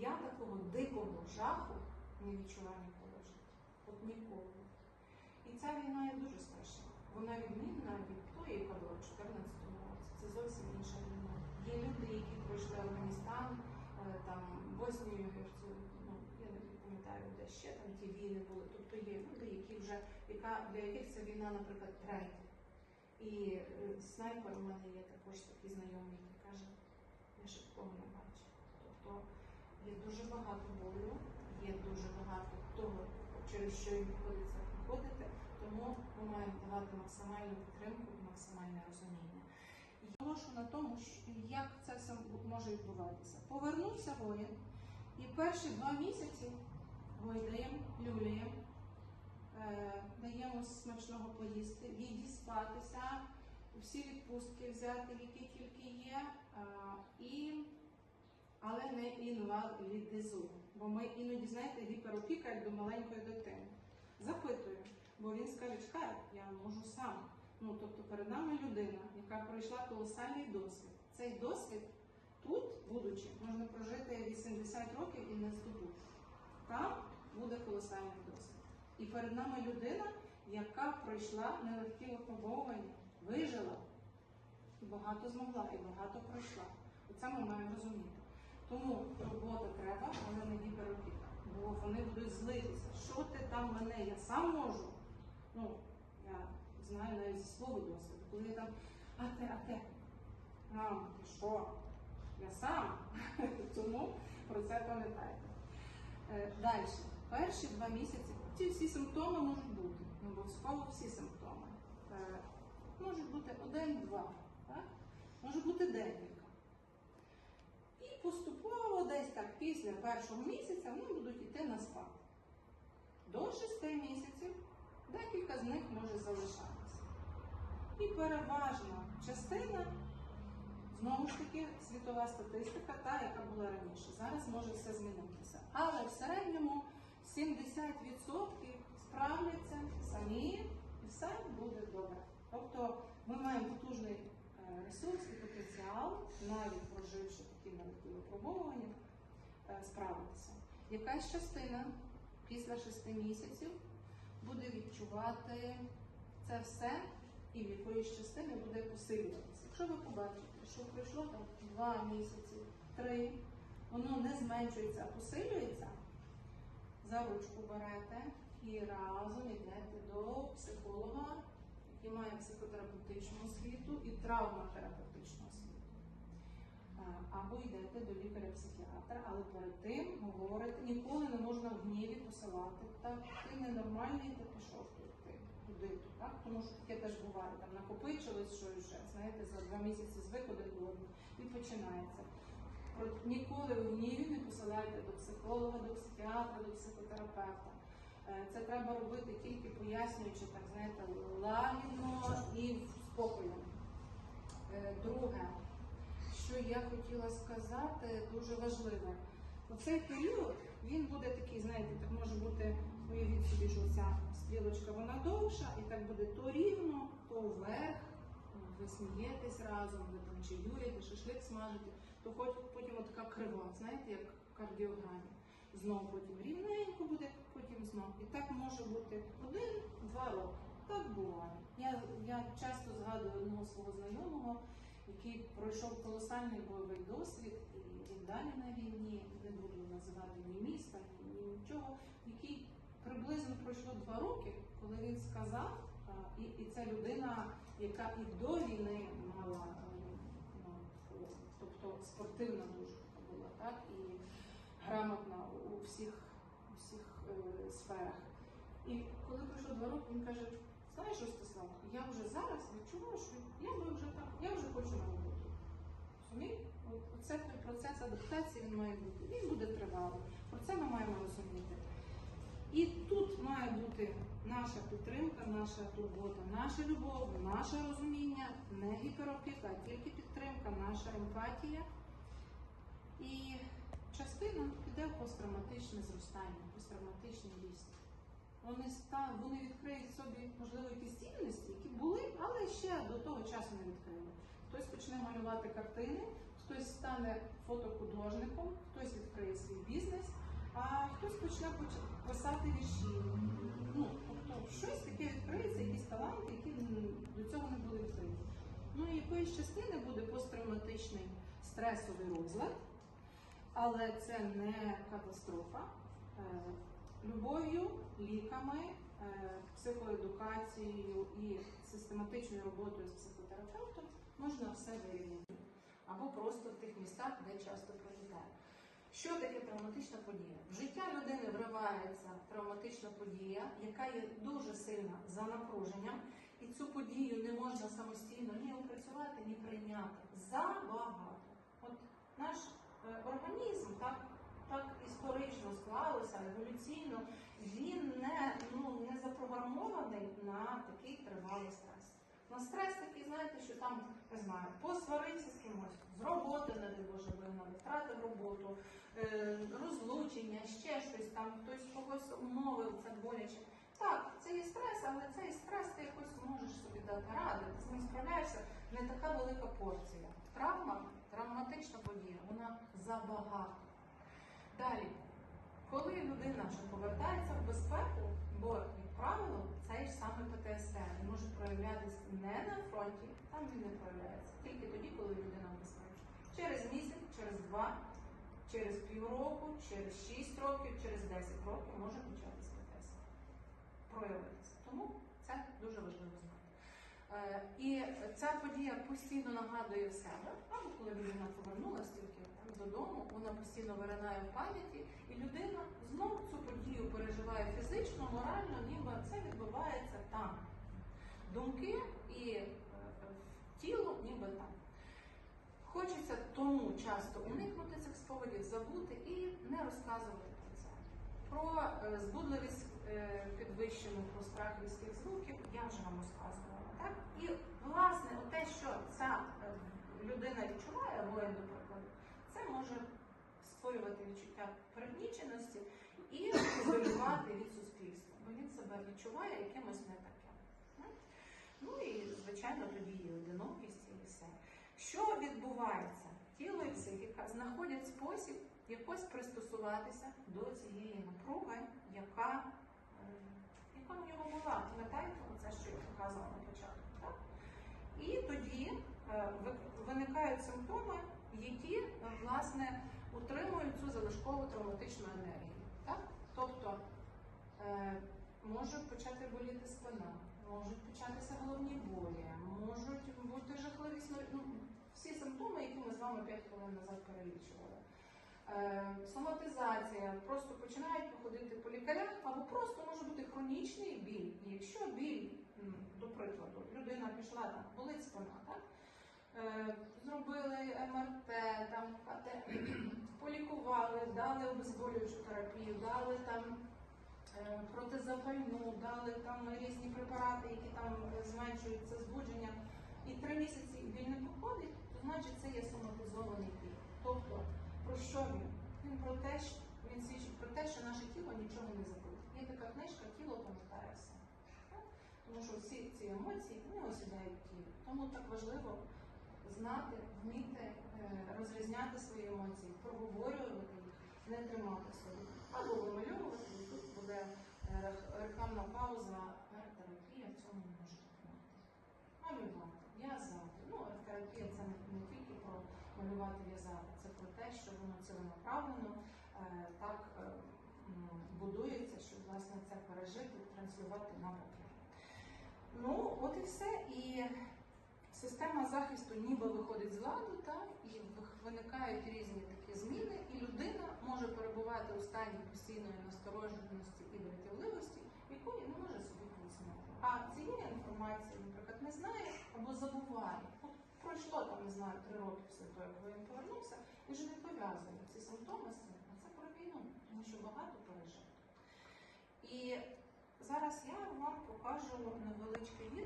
Я такого дикого жаху не відчуваю ніколи в житті. От ніколи. І ця війна є дуже страшна. Вона відмінна від тої, яка була в 2014 році. Це зовсім інша війна. Є люди, які пройшли Афганістан, е, там Боснію, ну я не пам'ятаю, де ще там ті війни були. Тобто є люди, які вже яка для яких ця війна, наприклад, третя. І е, снайпер у мене є також такий знайомий, який каже, я такого не бачив. Тобто є дуже багато болю, є дуже багато того, через що їм приходиться проходити, тому ми маємо давати максимальну підтримку максимальне розуміння. Я наголошу на тому, як це може відбуватися. Повернувся воїн, і перші два місяці гойдаємо, люляємо, е, даємо смачного поїсти, відіспатися, всі відпустки взяти, які тільки є, е, і, але не інвалідизуємо. Бо ми іноді, знаєте, гіперопіка як до маленької дитини. Запитую, бо він скаже, чекай, я можу сам. Ну, тобто перед нами людина, яка пройшла колосальний досвід. Цей досвід тут, будучи, можна прожити 80 років і не здобути. Там буде колосальний досвід. І перед нами людина, яка пройшла нелегкі випробовування, вижила і багато змогла, і багато пройшла. Оце ми маємо розуміти. Тому робота треба, але не гіперопіка. Бо вони будуть злитися. Що ти там мене? Я сам можу. Ну, я знаю навіть зі свого досвіду, коли я там, а те, а те. Мам, ти що? Я сам. Тому про це пам'ятайте. Е, Далі. Перші два місяці ці всі симптоми можуть бути. Не обов'язково всі симптоми. Е, Можуть бути один-два, може бути декілька. Поступово, десь так після першого місяця, вони будуть йти на спад. До шести місяців декілька з них може залишатися. І переважна частина, знову ж таки, світова статистика, та, яка була раніше. Зараз може все змінитися. Але в середньому 70% справляться самі і все буде добре. Тобто ми маємо потужний ресурс і потенціал, навіть проживши такі нелегкі випробовування, е, справитися. Якась частина після шести місяців буде відчувати це все, і в якоїсь частини буде посилюватися. Якщо ви побачите, що пройшло там два місяці, три, воно не зменшується, а посилюється, за ручку берете і разом йдете до психолога, який має психотерапевтичну освіту і травматерапевтичну освіту. Або йдете до лікаря-психіатра, але перед тим говорите, ніколи не можна в гніві посилати. Так, ти ненормальний, ти пішов тут, ти туди, так? Тому що таке теж буває. Там накопичилось щось вже, знаєте, за два місяці звик один до і починається. Ніколи в гніві не посилайте до психолога, до психіатра, до психотерапевта. Е, Це треба робити тільки пояснюючи, так знаєте, лагідно і спокою. Е, Друге, що я хотіла сказати, дуже важливе. Оцей період він буде такий, знаєте, так може бути, уявіть собі, що ця стрілочка вона довша, і так буде то рівно, то вверх. Ви смієтесь разом, ви там чаюєте, шашлик смажите, то хоч потім така крива, знаєте, як кардіограмі. Знову потім рівненько буде, потім знову. І так може бути один-два роки. Так буває. Я, я часто згадую одного свого знайомого, який пройшов колосальний бойовий досвід, і далі на війні, не буду називати ні міста, ні, ні нічого, який приблизно пройшло два роки, коли він сказав, і, і це людина, яка і до війни мала, ну, тобто спортивна дуже така була, так, і грамотна у- всіх, у всіх е, сферах. І коли пройшло два роки, він каже, знаєш, Ростислав, я вже зараз відчуваю, що я би вже так, я вже хочу на роботу. Розумієте? Оце процес адаптації він має бути. Він буде тривалий. Про це ми маємо розуміти. І тут має бути наша підтримка, наша турбота, наша любов, наше розуміння, не гіперопіка, а тільки підтримка, наша емпатія. І частина піде в посттравматичне зростання, посттравматичний ріст. Вони вони відкриють собі, можливо, якісь цінності, які були, але ще до того часу не відкрили. Хтось почне малювати картини, хтось стане фотохудожником, хтось відкриє свій бізнес, а хтось почне писати вірші. Ну, тобто щось таке відкриється, якісь таланти, які до цього не були відкриті. Ну і якоїсь частини буде посттравматичний стресовий розлад, але це не катастрофа. Е, Любов'ю, ліками, е, психоедукацією і систематичною роботою з психотерапевтом можна все вирівняти. Або просто в тих містах, де часто пролітає. Що таке травматична подія? В життя людини вривається травматична подія, яка є дуже сильна за напруженням, і цю подію не можна самостійно ні опрацювати, ні прийняти. Забагато. От наш е, організм так, так історично склалося, він не, ну, не запрограмований на такий тривалий стрес. На стрес такий, знаєте, що там, не знаю, посварився з кимось, з роботи, не дай вигнали, втратив роботу, е, розлучення, ще щось там, хтось когось умовив, це боляче. Так, це є стрес, але цей стрес ти якось можеш собі дати ради, ти з ним справляєшся, не така велика порція. Травма, травматична подія, вона забагато. Далі, коли людина вже повертається в безпеку, бо, як правило, цей ж саме ПТСР може проявлятися не на фронті, там він не проявляється, тільки тоді, коли людина в безпеці. Через місяць, через два, через півроку, через шість років, через 10 років може початися ПТСР. Проявитися. Тому це дуже важливо знати. Е, І ця подія постійно нагадує себе, або коли людина повернулася тільки додому, вона постійно виринає в пам'яті, і людина знову цю подію переживає фізично, морально, ніби це відбувається там. Думки і е, тіло ніби там. Хочеться тому часто уникнути цих спогадів, забути і не розказувати про це. Про е, збудливість е, підвищену, про страх різких звуків я вже вам розказувала. Так? І власне те, що ця е, людина відчуває, воїн, до прикладу, це може створювати відчуття пригніченості і ізолювати від суспільства, бо він себе відчуває якимось не таким. Ну і звичайно тоді і одинокість, і все. Що відбувається? Тіло і психіка знаходять спосіб якось пристосуватися до цієї напруги, яка, е, яка в нього була. Пам'ятаєте, це що я показувала на початку. Так? І тоді е, виникають симптоми, які е, власне утримують цю залишкову травматичну енергію. Так? Тобто е, може почати боліти спина, можуть початися головні болі, можуть бути жахливі ну, всі симптоми, які ми з вами 5 хвилин назад перелічували. Е, соматизація, просто починають походити по лікарях, або просто може бути хронічний біль. Якщо біль, до прикладу, людина пішла там, болить спина, так? Е, зробили МРТ, там полікували, дали обезболюючу терапію, дали там е, протизапальну, дали там різні препарати, які там зменшують це збудження. І три місяці біль не походить, то значить це є соматизований біль. Тобто, про що він? Він про те, що він свідчить про те, що наше тіло нічого не забуде. Є така книжка Тіло пам'ятає все. Тому що всі ці емоції вони осідають в тілі. Тому так важливо знати, вміти е, розрізняти свої емоції, проговорювати їх, не тримати собі. Або вимальовувати, і тут буде е, рекламна пауза, арт-терапія в цьому не може допомогти. Малювати, в'язати. Ну, арт-терапія це не, не тільки про малювати, в'язати, це про те, що воно ціленаправлено е, так е, будується, щоб власне це пережити, транслювати на папір. Ну, от і все. І система захисту ніби виходить з ладу, так, і виникають різні такі зміни, і людина може перебувати у стані постійної настороженості і дратівливості, якої не може собі пояснити. А цієї інформації, наприклад, не знає або забуває. Пройшло там, не знаю, три роки після того, як він повернувся, і вже не пов'язує ці симптоми з цим. А це про війну, тому що багато пережив. І зараз я вам покажу невеличке відео.